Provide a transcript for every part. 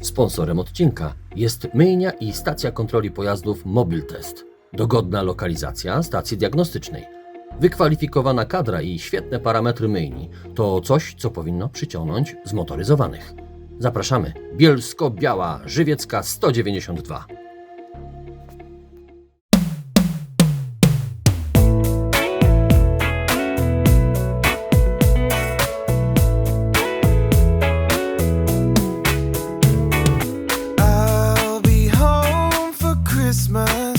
Sponsorem odcinka jest myjnia i stacja kontroli pojazdów Mobiltest. Dogodna lokalizacja stacji diagnostycznej. Wykwalifikowana kadra i świetne parametry myjni to coś, co powinno przyciągnąć zmotoryzowanych. Zapraszamy. Bielsko-Biała, Żywiecka 192. Christmas.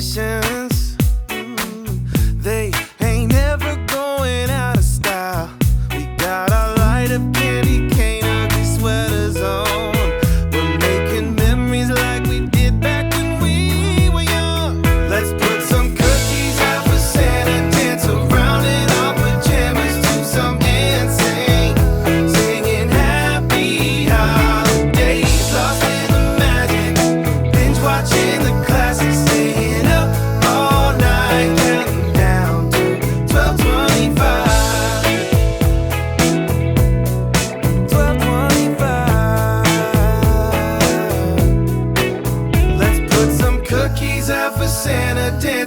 competition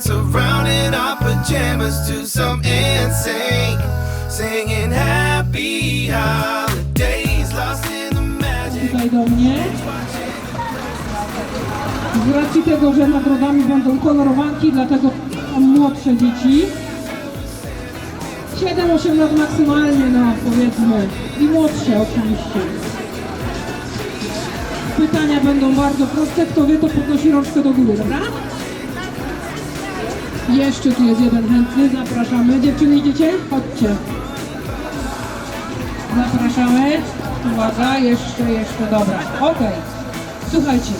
around in our pajamas to some insane Singing happy holidays Lost in the magic tutaj do mnie. Z racji tego, że nagrodami będą kolorowanki, dlatego młodsze dzieci. 7-8 lat maksymalnie, no powiedzmy. I młodsze oczywiście. Pytania będą bardzo proste. Kto wie, to podnosi rączkę do góry, dobra? Jeszcze tu jest jeden chętny, zapraszamy. Dziewczyny idziecie? Chodźcie. Zapraszamy. Uwaga, jeszcze, jeszcze, dobra. Okej. Słuchajcie.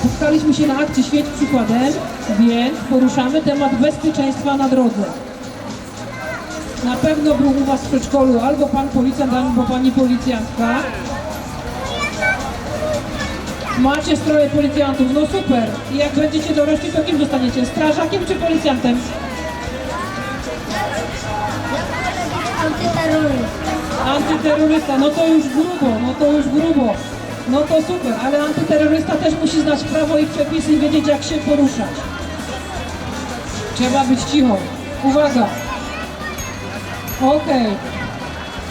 Spotkaliśmy się na akcji Świeć Przykładem, więc poruszamy temat bezpieczeństwa na drodze. Na pewno był u Was w przedszkolu albo Pan policjant, albo Pani policjantka. Macie stroje policjantów, no super. I jak będziecie dorośli, to kim zostaniecie? Strażakiem czy policjantem? Antyterroryzm. Antyterrorysta, no to już grubo, no to już grubo. No to super, ale antyterrorysta też musi znać prawo i przepisy i wiedzieć jak się poruszać. Trzeba być cicho. Uwaga. Okej.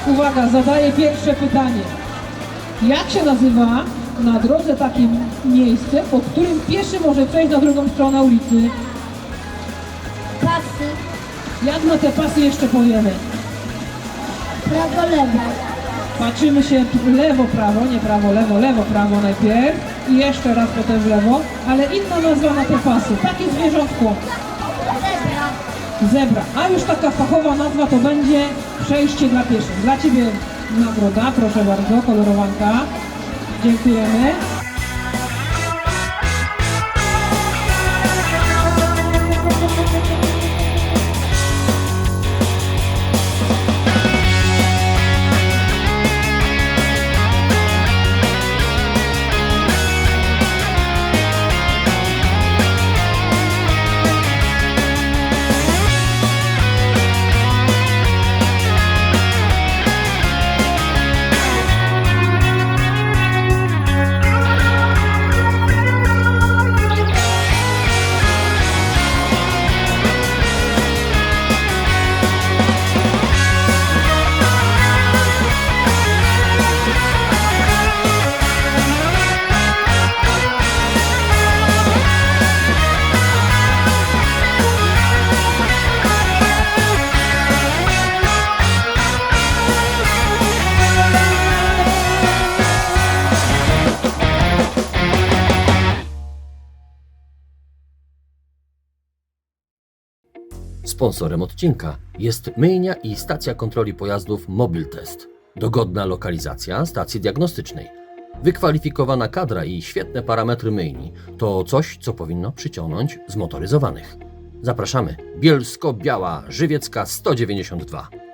Uwaga, zadaję pierwsze pytanie. Jak się nazywa na drodze takie miejsce, po którym pieszy może przejść na drugą stronę ulicy? Pasy. Jak na te pasy jeszcze powiemy? Prawo, lewo. Patrzymy się tu lewo, prawo, nie prawo, lewo, lewo, prawo najpierw i jeszcze raz potem w lewo, ale inna nazwa na te pasy. Takie zwierzątko, Zebra. zebra. A już taka fachowa nazwa to będzie przejście dla pieszych. Dla Ciebie nagroda, proszę bardzo, kolorowanka. Dziękujemy. Sponsorem odcinka jest myjnia i stacja kontroli pojazdów Mobiltest. Dogodna lokalizacja stacji diagnostycznej. Wykwalifikowana kadra i świetne parametry myjni to coś, co powinno przyciągnąć zmotoryzowanych. Zapraszamy. Bielsko-Biała Żywiecka 192.